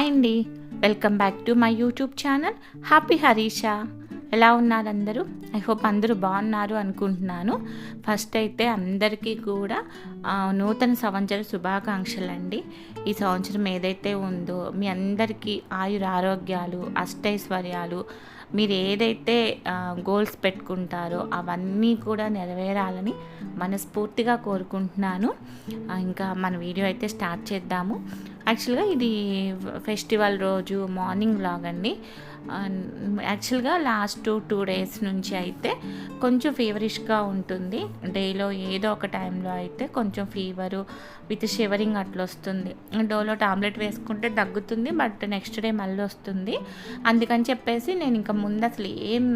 Hi అండి. Welcome back to my YouTube channel happy Harisha. ఎలా ఉన్నారు అందరూ ఐ హోప్ అందరూ బాగున్నారు అనుకుంటున్నాను. ఫస్ట్ అయితే అందరికీ కూడా నూతన సంవత్సర శుభాకాంక్షలు అండి ఈ సంవత్సరం ఏదైతే ఉందో మీ అందరికీ ఆయుర ఆరోగ్యాలు అష్టైశ్వర్యాలు మీరు ఏదైతే గోల్స్ పెట్టుకుంటారో అవన్నీ కూడా నెరవేరాలని మనస్ఫూర్తిగా కోరుకుంటున్నాను. ఇంకా మన వీడియో అయితే స్టార్ట్ చేద్దాము. యాక్చువల్గా ఇది ఫెస్టివల్ రోజు మార్నింగ్ లాగండి. అండి యాక్చువల్గా లాస్ట్ టూ డేస్ నుంచి అయితే కొంచెం ఫీవరిష్గా ఉంటుంది. డేలో ఏదో ఒక టైంలో అయితే కొంచెం ఫీవరు విత్ షివరింగ్ అట్లా వస్తుంది. డోలో టాబ్లెట్ వేసుకుంటే తగ్గుతుంది బట్ నెక్స్ట్ డే మళ్ళీ వస్తుంది. అందుకని చెప్పేసి నేను ఇంకా ముందు అసలు ఏం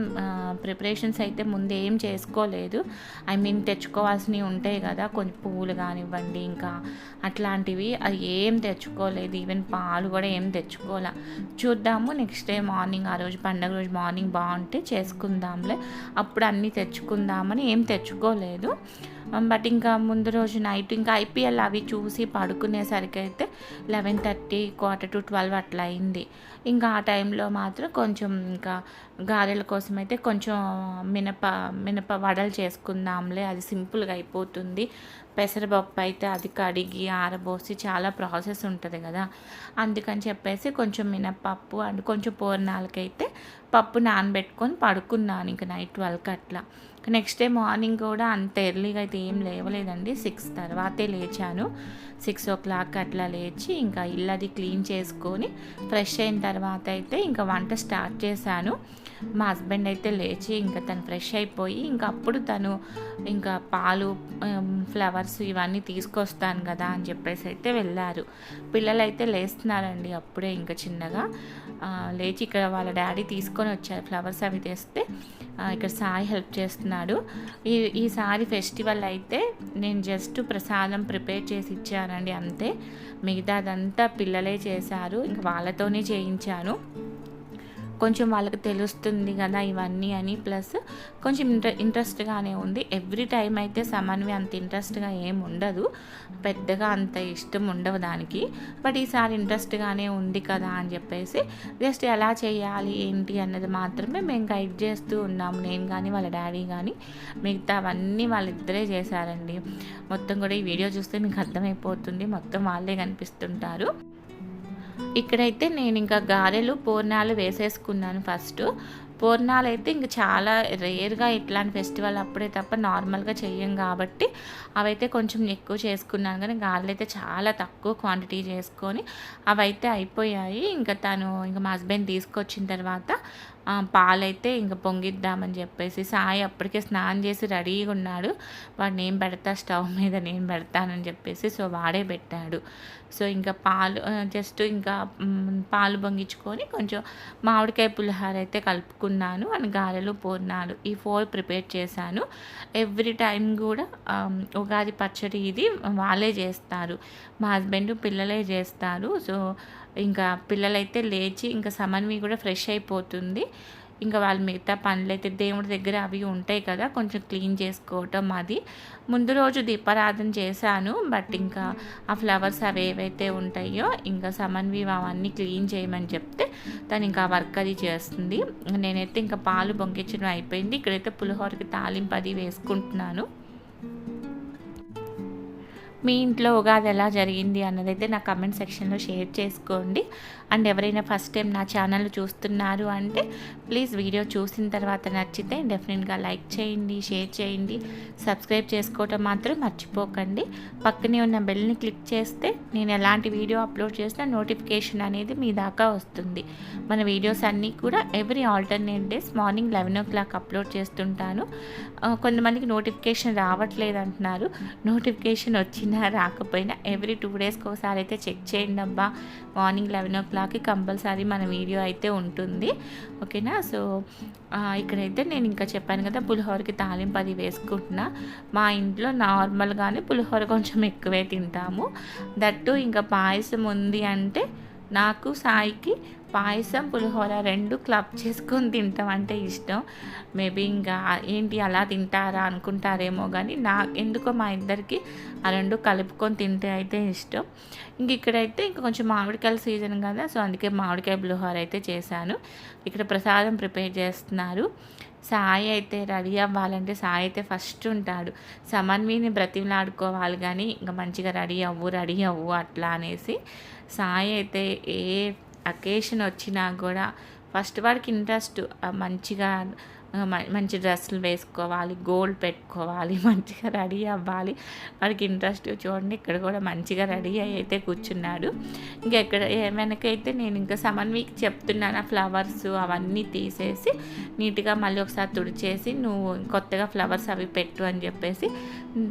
ప్రిపరేషన్స్ అయితే ముందు ఏం చేసుకోలేదు. ఐ మీన్ తెచ్చుకోవాల్సినవి ఉంటాయి కదా కొంచెం పువ్వులు కానివ్వండి ఇంకా అట్లాంటివి. అది ఏం తెచ్చుకోలేదు ఈవెన్ పాలు కూడా ఏం తెచ్చుకోలే. చూద్దాము నెక్స్ట్ డే మార్నింగ్ ఆ రోజు పండగ రోజు మార్నింగ్ బాగుంటే చేసుకుందాంలే. అప్పుడు అన్నీ తెచ్చుకుందామని ఏం తెచ్చుకోలేదు. Um, బట్ ఇంకా ముందు రోజు నైట్ ఇంకా ఐపీఎల్ అవి చూసి పడుకునేసరికి అయితే eleven thirty quarter to twelve అట్లా అయింది. ఇంకా ఆ టైంలో మాత్రం కొంచెం ఇంకా గారెల కోసం అయితే కొంచెం మినప మినప వడలు చేసుకుందాంలే అది సింపుల్గా అయిపోతుంది. పెసరపప్పు అయితే అది కడిగి ఆరబోసి చాలా ప్రాసెస్ ఉంటుంది కదా. అందుకని చెప్పేసి కొంచెం మినపప్పు అండ్ కొంచెం పూర్ణాలకైతే పప్పు నానబెట్టుకొని పడుకున్నాను ఇంకా నైట్ ట్వెల్వ్కి అట్లా. నెక్స్ట్ డే మార్నింగ్ కూడా అంత ఎర్లీగా అయితే ఏం లేవలేదండి. సిక్స్ తర్వాతే లేచాను. సిక్స్ ఓ క్లాక్ అట్లా లేచి ఇంకా ఇల్లు అది క్లీన్ చేసుకొని ఫ్రెష్ అయిన తర్వాత అయితే ఇంకా వంట స్టార్ట్ చేశాను. మా హస్బెండ్ అయితే లేచి ఇంకా తను ఫ్రెష్ అయిపోయి ఇంకా అప్పుడు తను ఇంకా పాలు ఫ్లవర్స్ ఇవన్నీ తీసుకొస్తాను కదా అని చెప్పేసి అయితే వెళ్ళారు. పిల్లలు అయితే లేస్తున్నారండి అప్పుడే ఇంకా చిన్నగా. లేచి ఇక్కడ వాళ్ళ డాడీ తీసుకొని వచ్చారు. ఫ్లవర్స్ అవి తెస్తే ఇక్కడ సాయి హెల్ప్ చేస్తున్నాడు. ఈ ఈసారి ఫెస్టివల్ అయితే నేను జస్ట్ ప్రసాదం ప్రిపేర్ చేసి ఇచ్చానండి అంతే. మిగతాదంతా పిల్లలే చేశారు ఇంక వాళ్ళతోనే చేయించాను. కొంచెం వాళ్ళకి తెలుస్తుంది కదా ఇవన్నీ అని. ప్లస్ కొంచెం ఇంట్ర ఇంట్రెస్ట్గానే ఉంది. ఎవ్రీ టైం అయితే సమన్వి అంత ఇంట్రెస్ట్గా ఏం ఉండదు. పెద్దగా అంత ఇష్టం ఉండవు దానికి. బట్ ఈసారి ఇంట్రెస్ట్గానే ఉంది కదా అని చెప్పేసి జస్ట్ ఎలా చేయాలి ఏంటి అన్నది మాత్రమే మేము గైడ్ చేస్తూ ఉన్నాము. నేను కానీ వాళ్ళ డాడీ కానీ మిగతా అవన్నీ వాళ్ళిద్దరే చేశారండి. మొత్తం కూడా ఈ వీడియో చూస్తే మీకు అర్థమైపోతుంది. మొత్తం వాళ్ళే కనిపిస్తుంటారు. ఇక్కడైతే నేను ఇంకా గారెలు పూర్ణాలు వేసేసుకున్నాను ఫస్ట్. పూర్ణాలు అయితే ఇంక చాలా రేర్గా ఇట్లాంటి ఫెస్టివల్ అప్పుడే తప్ప నార్మల్గా చెయ్యం కాబట్టి అవైతే కొంచెం ఎక్కువ చేసుకున్నాను. కానీ గారెలు అయితే చాలా తక్కువ క్వాంటిటీ చేసుకొని అవైతే అయిపోయాయి. ఇంకా తను ఇంకా మా హస్బెండ్ తీసుకొచ్చిన తర్వాత పాలైతే ఇంకా పొంగిద్దామని చెప్పేసి సాయి అప్పటికే స్నానం చేసి రెడీగా ఉన్నాడు. వాడు నేను పెడతా స్టవ్ మీద నేను పెడతానని చెప్పేసి సో వాడే పెట్టాడు. సో ఇంకా పాలు జస్ట్ ఇంకా పాలు పొంగించుకొని కొంచెం మామిడికాయ పులిహార అయితే కలుపుకున్నాను అండ్ గారెలు పూర్ణాలు ఈ ఫోర్ ప్రిపేర్ చేశాను. ఎవ్రీ టైం కూడా ఉగాది పచ్చడి ఇది వాళ్ళే చేస్తారు. మా హస్బెండ్ పిల్లలే చేస్తారు. సో ఇంకా పిల్లలైతే లేచి ఇంకా సమన్వి కూడా ఫ్రెష్ అయిపోతుంది. ఇంకా వాళ్ళు మిగతా పనులు అయితే దేవుడి దగ్గర అవి ఉంటాయి కదా కొంచెం క్లీన్ చేసుకోవటం అది. ముందు రోజు దీపారాధన చేశాను బట్ ఇంకా ఆ ఫ్లవర్స్ అవి ఏవైతే ఉంటాయో ఇంకా సమన్వి అవన్నీ క్లీన్ చేయమని చెప్తే తను ఇంకా వర్క్ అది చేస్తుంది. నేనైతే ఇంకా పాలు పొంగించడం అయిపోయింది. ఇక్కడైతే పులిహోరకి తాలింపు అది వేసుకుంటున్నాను. మీ ఇంట్లో ఉగాది ఎలా జరిగింది అన్నదైతే నా కమెంట్ సెక్షన్లో షేర్ చేసుకోండి. అండ్ ఎవరైనా ఫస్ట్ టైం నా ఛానల్ చూస్తున్నారు అంటే ప్లీజ్ వీడియో చూసిన తర్వాత నచ్చితే డెఫినెట్గా లైక్ చేయండి షేర్ చేయండి. సబ్స్క్రైబ్ చేసుకోవటం మాత్రం మర్చిపోకండి. పక్కనే ఉన్న బెల్ని క్లిక్ చేస్తే నేను ఎలాంటి వీడియో అప్లోడ్ చేసినా నోటిఫికేషన్ అనేది మీ దాకా వస్తుంది. మన వీడియోస్ అన్నీ కూడా every alternate days morning eleven o'clock upload చేస్తుంటాను కొంతమందికి నోటిఫికేషన్ రావట్లేదు అంటున్నారు. నోటిఫికేషన్ వచ్చిన రాకపోయినా ఎవ్రీ టూ డేస్కి ఒకసారి అయితే చెక్ చేయండి అబ్బా. మార్నింగ్ లెవెన్ ఓ క్లాక్కి కంపల్సరీ మన వీడియో అయితే ఉంటుంది. ఓకేనా సో ఇక్కడైతే నేను ఇంకా చెప్పాను కదా పులిహోరకి తాలింపు అది వేసుకుంటున్నా. మా ఇంట్లో నార్మల్గానే పులిహోర కొంచెం ఎక్కువే తింటాము. దట్టు ఇంకా పాయసం ఉంది అంటే నాకు సాయికి పాయసం పులిహోర రెండు క్లబ్ చేసుకొని తింటాం అంటే ఇష్టం. మేబీ ఇంకా ఏంటి అలా తింటారా అనుకుంటారేమో కానీ నా ఎందుకో మా ఇద్దరికి ఆ రెండు కలుపుకొని తింటే అయితే ఇష్టం. ఇంక ఇక్కడైతే ఇంకా కొంచెం మామిడికాయల సీజన్ కదా సో అందుకే మామిడికాయ పులిహోర అయితే చేశాను. ఇక్కడ ప్రసాదం ప్రిపేర్ చేస్తున్నారు. సాయి అయితే రెడీ అవ్వాలంటే సాయి అయితే ఫస్ట్ ఉంటాడు. సమన్విని బ్రతిమలాడుకోవాలి కానీ ఇంకా మంచిగా రెడీ అవ్వు రెడీ అవ్వు అట్లా అనేసి సాయి అయితే ఏ అకేషన్ వచ్చినా కూడా ఫస్ట్ వాడికి ఇంట్రెస్ట్ మంచిగా మంచి డ్రెస్సులు వేసుకోవాలి గోల్డ్ పెట్టుకోవాలి మంచిగా రెడీ అవ్వాలి. వాడికి ఇంట్రెస్ట్ చూడండి ఇక్కడ కూడా మంచిగా రెడీ అయ్యి అయితే కూర్చున్నాడు. ఇంకా ఎక్కడ వెనకైతే నేను ఇంకా సమన్వీకి చెప్తున్నాను ఆ ఫ్లవర్స్ అవన్నీ తీసేసి నీట్గా మళ్ళీ ఒకసారి తుడిచేసి నువ్వు కొత్తగా ఫ్లవర్స్ అవి పెట్టు అని చెప్పేసి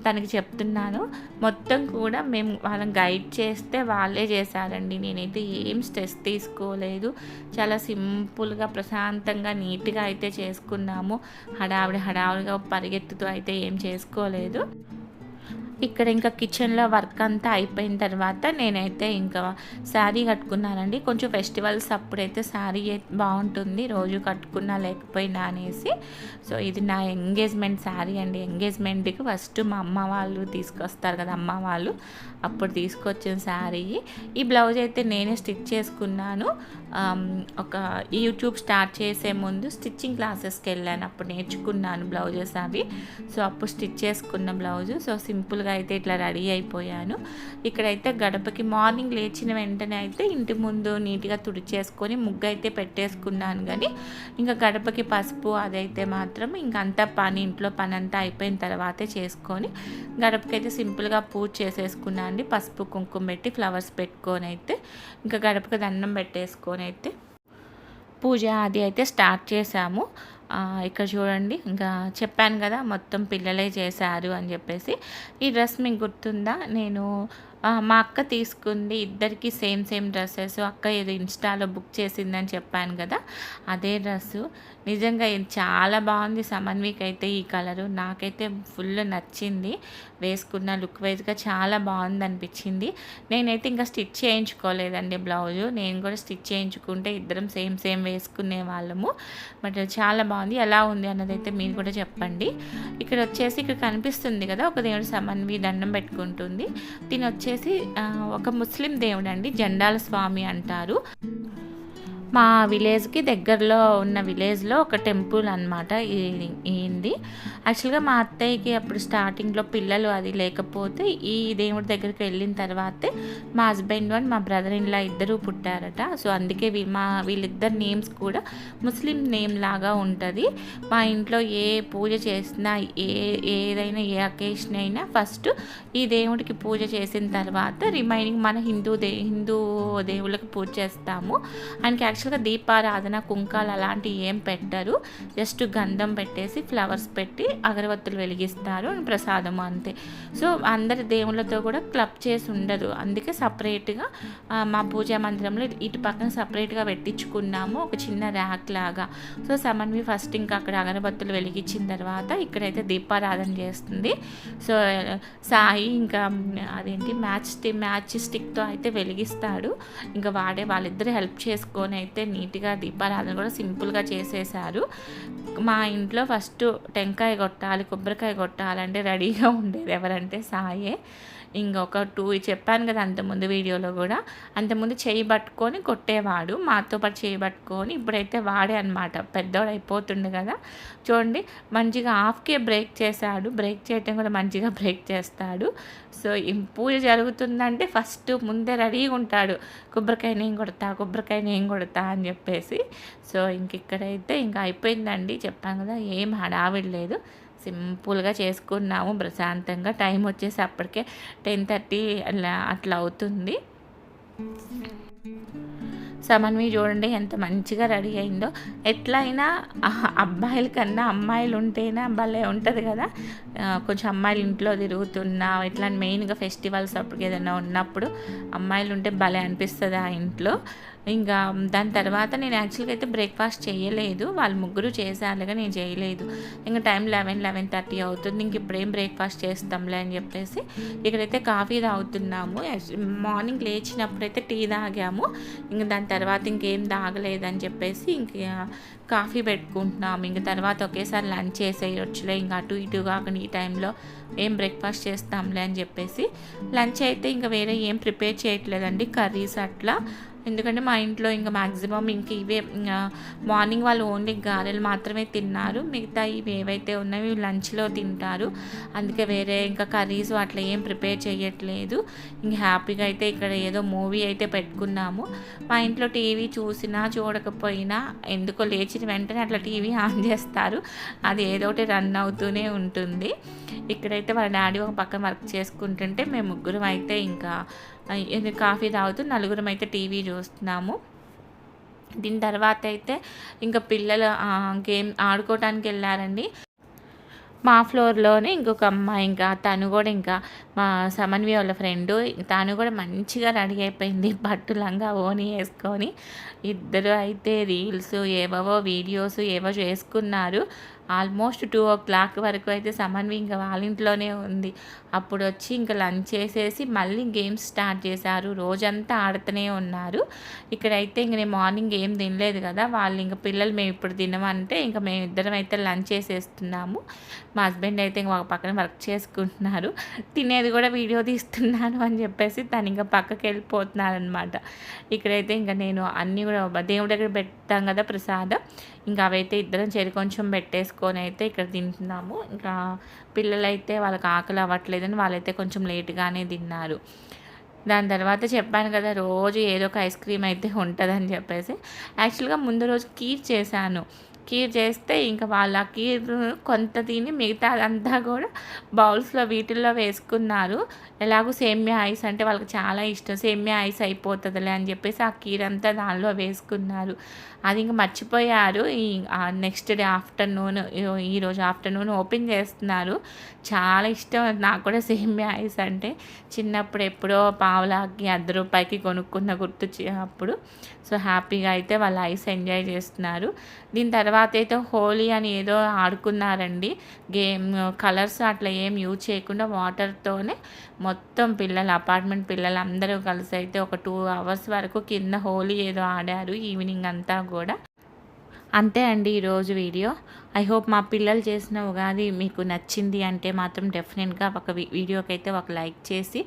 తనకి చెప్తున్నాను. మొత్తం కూడా మేము వాళ్ళని గైడ్ చేస్తే వాళ్ళే చేశారండి. నేనైతే ఏం స్ట్రెస్ తీసుకోలేదు. చాలా సింపుల్గా ప్రశాంతంగా నీట్గా అయితే చేసుకున్నాము. హడావిడి హడావిడిగా పరిగెత్తుతూ అయితే ఏం చేసుకోలేదు. ఇక్కడ ఇంకా కిచెన్లో వర్క్ అంతా అయిపోయిన తర్వాత నేనైతే ఇంకా శారీ కట్టుకున్నానండి. కొంచెం ఫెస్టివల్స్ అప్పుడైతే శారీ బాగుంటుంది రోజు కట్టుకున్నా లేకపోయినా అనేసి. సో ఇది నా ఎంగేజ్మెంట్ శారీ అండి. ఎంగేజ్మెంట్కి ఫస్ట్ మా అమ్మ వాళ్ళు తీసుకొస్తారు కదా అమ్మ వాళ్ళు. అప్పుడు తీసుకొచ్చిన శారీ. ఈ బ్లౌజ్ అయితే నేనే స్టిచ్ చేసుకున్నాను. ఒక యూట్యూబ్ స్టార్ట్ చేసే ముందు స్టిచ్చింగ్ క్లాసెస్కి వెళ్ళాను. అప్పుడు నేర్చుకున్నాను బ్లౌజెస్ అవి. సో అప్పుడు స్టిచ్ చేసుకున్న బ్లౌజు. సో సింపుల్గా అయితే ఇట్లా రెడీ అయిపోయాను. ఇక్కడైతే గడపకి మార్నింగ్ లేచిన వెంటనే అయితే ఇంటి ముందు నీట్గా తుడిచేసుకొని ముగ్గు అయితే పెట్టేసుకున్నాను కానీ ఇంకా గడపకి పసుపు అదైతే మాత్రం ఇంకంతా పని ఇంట్లో పని అంతా అయిపోయిన తర్వాతే చేసుకొని గడపకి అయితే సింపుల్గా పూజ చేసేసుకున్నాను. అండి పసుపు కుంకుమ పెట్టి ఫ్లవర్స్ పెట్టుకొని అయితే ఇంకా గడపకి దండం పెట్టేసుకొని అయితే పూజ అది అయితే స్టార్ట్ చేశాము. ఇక్కడ చూడండి ఇంకా చెప్పాను కదా మొత్తం పిల్లలే చేశారు అని చెప్పేసి. ఈ డ్రెస్ మీకు గుర్తుందా? నేను మా అక్క తీసుకుంది ఇద్దరికి సేమ్ సేమ్ డ్రెస్సెస్. అక్క ఏదో ఇన్స్టాలో బుక్ చేసిందని చెప్పాను కదా అదే డ్రెస్సు. నిజంగా ఇది చాలా బాగుంది సమన్వీక్ అయితే ఈ కలరు. నాకైతే ఫుల్ నచ్చింది. వేసుకున్న లుక్ వైజ్గా చాలా బాగుంది అనిపించింది. నేనైతే ఇంకా స్టిచ్ చేయించుకోలేదండి బ్లౌజు. నేను కూడా స్టిచ్ చేయించుకుంటే ఇద్దరం సేమ్ సేమ్ వేసుకునే వాళ్ళము. బట్ చాలా బాగుంది. ఎలా ఉంది అన్నది అయితే మీరు కూడా చెప్పండి. ఇక్కడ వచ్చేసి ఇక్కడ కనిపిస్తుంది కదా ఒక దేవుడు సమన్వి దండం పెట్టుకుంటుంది. దీని వచ్చేసి వచ్చేసి ఒక ముస్లిం దేవుడు అండి జెండాల స్వామి అంటారు. మా విలేజ్కి దగ్గరలో ఉన్న విలేజ్లో ఒక టెంపుల్ అనమాట ఏంది యాక్చువల్గా మా అత్తయ్యకి అప్పుడు స్టార్టింగ్లో పిల్లలు అది లేకపోతే ఈ దేవుడి దగ్గరికి వెళ్ళిన తర్వాతే మా హస్బెండ్ అండ్ మా బ్రదర్ ఇన్లా ఇద్దరూ పుట్టారట. సో అందుకే మా వీళ్ళిద్దరు నేమ్స్ కూడా ముస్లిం నేమ్ లాగా ఉంటుంది. మా ఇంట్లో ఏ పూజ చేసినా ఏ ఏదైనా ఏ అకేషన్ అయినా ఫస్ట్ ఈ దేవుడికి పూజ చేసిన తర్వాత రిమైనింగ్ మన హిందూ దే హిందూ దేవుళ్ళకి పూజ చేస్తాము. ఆయనకి యాక్చువల్ యాక్చువల్గా దీపారాధన కుంకాలు అలాంటివి ఏం పెట్టరు. జస్ట్ గంధం పెట్టేసి ఫ్లవర్స్ పెట్టి అగరవత్తులు వెలిగిస్తారు ప్రసాదం అంతే. సో అందరి దేవుళ్ళతో కూడా క్లబ్ చేసి ఉండదు. అందుకే సపరేట్గా మా పూజా మందిరంలో ఇటు పక్కన సపరేట్గా పెట్టించుకున్నాము. ఒక చిన్న ర్యాక్ లాగా. సో సమన్వి ఫస్ట్ ఇంకా అక్కడ అగరబత్తులు వెలిగించిన తర్వాత ఇక్కడైతే దీపారాధన చేస్తుంది. సో సాయి ఇంకా అదేంటి మ్యాచ్ మ్యాచ్ స్టిక్తో అయితే వెలిగిస్తాడు. ఇంకా వాడే వాళ్ళిద్దరు హెల్ప్ చేసుకొని అయితే అయితే నీట్గా దీపారాధన కూడా సింపుల్గా చేసేసారు. మా ఇంట్లో ఫస్ట్ టెంకాయ కొట్టాలి కొబ్బరికాయ కొట్టాలంటే రెడీగా ఉండేది ఎవరంటే సాయే. ఇంకొక టూ చెప్పాను కదా అంతకుముందు వీడియోలో కూడా. అంతకుముందు చేయి పట్టుకొని కొట్టేవాడు. మాతో పాటు చేయి పట్టుకొని ఇప్పుడైతే వాడే అనమాట పెద్దోడు అయిపోతుండే కదా. చూడండి మంచిగా హాఫ్కే బ్రేక్ చేశాడు. బ్రేక్ చేయటం కూడా మంచిగా బ్రేక్ చేస్తాడు. సో పూజ జరుగుతుందంటే ఫస్ట్ ముందే రెడీగా ఉంటాడు. కొబ్బరికాయ నేను కొడతా కొబ్బరికాయ నేను కొడతా అని చెప్పేసి. సో ఇంక ఇక్కడైతే ఇంకా అయిపోయిందండి. చెప్పాను కదా ఏం హడావిడి లేదు. సింపుల్గా చేసుకున్నాము. ప్రశాంతంగా టైం వచ్చేసి అప్పటికే టెన్ థర్టీ అలా అట్లా అవుతుంది. సమన్వి చూడండి ఎంత మంచిగా రెడీ అయిందో. ఎట్లయినా అబ్బాయిల కన్నా అమ్మాయిలు ఉంటేనే భలే ఉంటుంది కదా. కొంచెం అమ్మాయిలు ఇంట్లో తిరుగుతున్నా ఇట్లా మెయిన్గా ఫెస్టివల్స్ అప్పుడు ఏదైనా ఉన్నప్పుడు అమ్మాయిలు ఉంటే భలే అనిపిస్తుంది ఆ ఇంట్లో. ఇంకా దాని తర్వాత నేను యాక్చువల్గా అయితే బ్రేక్ఫాస్ట్ చేయలేదు. వాళ్ళు ముగ్గురు చేసేయాలిగా నేను చేయలేదు. ఇంకా టైం లెవెన్ లెవెన్ థర్టీ అవుతుంది. ఇంక ఇప్పుడేం బ్రేక్ఫాస్ట్ చేస్తాంలే అని చెప్పేసి ఇక్కడైతే కాఫీ తాగుతున్నాము. మార్నింగ్ లేచినప్పుడైతే టీ తాగాము. ఇంకా దాని తర్వాత ఇంకేం తాగలేదని చెప్పేసి ఇంక కాఫీ పెట్టుకుంటున్నాము. ఇంక తర్వాత ఒకేసారి లంచ్ చేసేయొచ్చులే. ఇంకా అటు ఇటు కాకుండా ఈ టైంలో ఏం బ్రేక్ఫాస్ట్ చేస్తాంలే అని చెప్పేసి లంచ్ అయితే ఇంకా వేరే ఏం ప్రిపేర్ చేయట్లేదండి. కర్రీస్ అట్లా. ఎందుకంటే మా ఇంట్లో ఇంకా మ్యాక్సిమం ఇంక ఇవే మార్నింగ్ వాళ్ళు ఓన్లీ గారెలు మాత్రమే తిన్నారు. మిగతా ఇవి ఏవైతే ఉన్నాయో లంచ్లో తింటారు. అందుకే వేరే ఇంకా కర్రీస్ అట్లా ఏం ప్రిపేర్ చేయట్లేదు. ఇంక హ్యాపీగా అయితే ఇక్కడ ఏదో మూవీ అయితే పెట్టుకున్నాము. మా ఇంట్లో టీవీ చూసినా చూడకపోయినా ఎందుకో లేచిన వెంటనే అట్లా టీవీ ఆన్ చేస్తారు. అది ఏదో ఒకటి రన్ అవుతూనే ఉంటుంది. ఇక్కడైతే వాళ్ళ డాడీ ఒక పక్కన వర్క్ చేసుకుంటుంటే మేము ముగ్గురం అయితే ఇంకా కాఫీ తాగుతూ నలుగురం అయితే టీవీ చూస్తున్నాము. దీని తర్వాత అయితే ఇంకా పిల్లలు గేమ్ ఆడుకోవడానికి వెళ్ళారండి. మా ఫ్లోర్లోనే ఇంకొక అమ్మాయి ఇంకా తను కూడా ఇంకా మా సమన్వయ వాళ్ళ ఫ్రెండ్. తను కూడా మంచిగా రెడీ అయిపోయింది పట్టులంగా ఓని వేసుకొని. ఇద్దరు అయితే రీల్స్ ఏవో వీడియోస్ ఏవో చేసుకున్నారు. ఆల్మోస్ట్ టూ ఓ క్లాక్ వరకు అయితే సమన్వి ఇంకా వాళ్ళ ఇంట్లోనే ఉంది. అప్పుడు వచ్చి ఇంకా లంచ్ చేసేసి మళ్ళీ గేమ్స్ స్టార్ట్ చేశారు. రోజంతా ఆడుతూనే ఉన్నారు. ఇక్కడైతే ఇంక నేను మార్నింగ్ ఏం తినలేదు కదా. వాళ్ళు ఇంకా పిల్లలు మేము ఇప్పుడు తినమంటే ఇంకా మేము ఇద్దరం అయితే లంచ్ చేసేస్తున్నాము. మా హస్బెండ్ అయితే ఇంకా ఒక పక్కన వర్క్ చేసుకుంటున్నారు. తినేది కూడా వీడియో తీస్తున్నాను అని చెప్పేసి తను ఇంకా పక్కకి వెళ్ళిపోతున్నారనమాట ఇక్కడైతే ఇంకా నేను అన్నీ కూడా దేవుడి దగ్గర పెడతాం కదా ప్రసాదం. ఇంకా అవైతే ఇద్దరం చేరి కొంచెం పెట్టేసుకొని అయితే ఇక్కడ తింటున్నాము. ఇంకా పిల్లలైతే వాళ్ళకి ఆకలి అవ్వట్లేదని వాళ్ళైతే కొంచెం లేట్గానే తిన్నారు. దాని తర్వాత చెప్పాను కదా రోజు ఏదో ఒక ఐస్ క్రీమ్ అయితే ఉంటుందని చెప్పేసి. యాక్చువల్గా ముందు రోజు కీర్ చేశాను. కీర్ చేస్తే ఇంకా వాళ్ళ కీర్ కొంత తిని మిగతా అదంతా కూడా బౌల్స్లో వీటిల్లో వేసుకున్నారు. ఎలాగో సేమ్యా ఐస్ అంటే వాళ్ళకి చాలా ఇష్టం. సేమ్యా ఐస్ అయిపోతుందిలే అని చెప్పేసి ఆ కీర్ అంతా దానిలో వేసుకున్నారు. అది ఇంకా మర్చిపోయారు. ఈ నెక్స్ట్ డే ఆఫ్టర్నూన్ ఈరోజు ఆఫ్టర్నూన్ ఓపెన్ చేస్తున్నారు. చాలా ఇష్టం నాకు కూడా సేమ్యా ఐస్ అంటే చిన్నప్పుడు ఎప్పుడో పావులాకి అర్ధ రూపాయికి కొనుక్కున్న గుర్తు అప్పుడు. సో హ్యాపీగా అయితే వాళ్ళు ఐస్ ఎంజాయ్ చేస్తున్నారు. దీని తర్వాత అయితే హోలీ అని ఏదో ఆడుకున్నారండి. గేమ్ కలర్స్ అట్లా ఏం యూజ్ చేయకుండా వాటర్తోనే మొత్తం పిల్లలు అపార్ట్మెంట్ పిల్లలు అందరూ కలిసి అయితే ఒక టూ అవర్స్ వరకు కింద హోలీ ఏదో ఆడారు ఈవినింగ్ అంతా కూడా. అంతే అండి ఈరోజు వీడియో. ఐ హోప్ మా పిల్లలు చేసిన ఉగాది మీకు నచ్చింది అంటే మాత్రం డెఫినెట్గా ఒక వీడియోకి అయితే ఒక లైక్ చేసి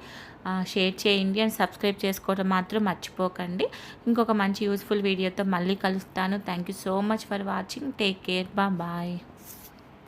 షేర్ చేయండి అండ్ సబ్స్క్రైబ్ చేసుకోవడం మాత్రం మర్చిపోకండి. ఇంకొక మంచి యూస్ఫుల్ వీడియోతో మళ్ళీ కలుస్తాను. Thank you so much for watching take care బా బాయ్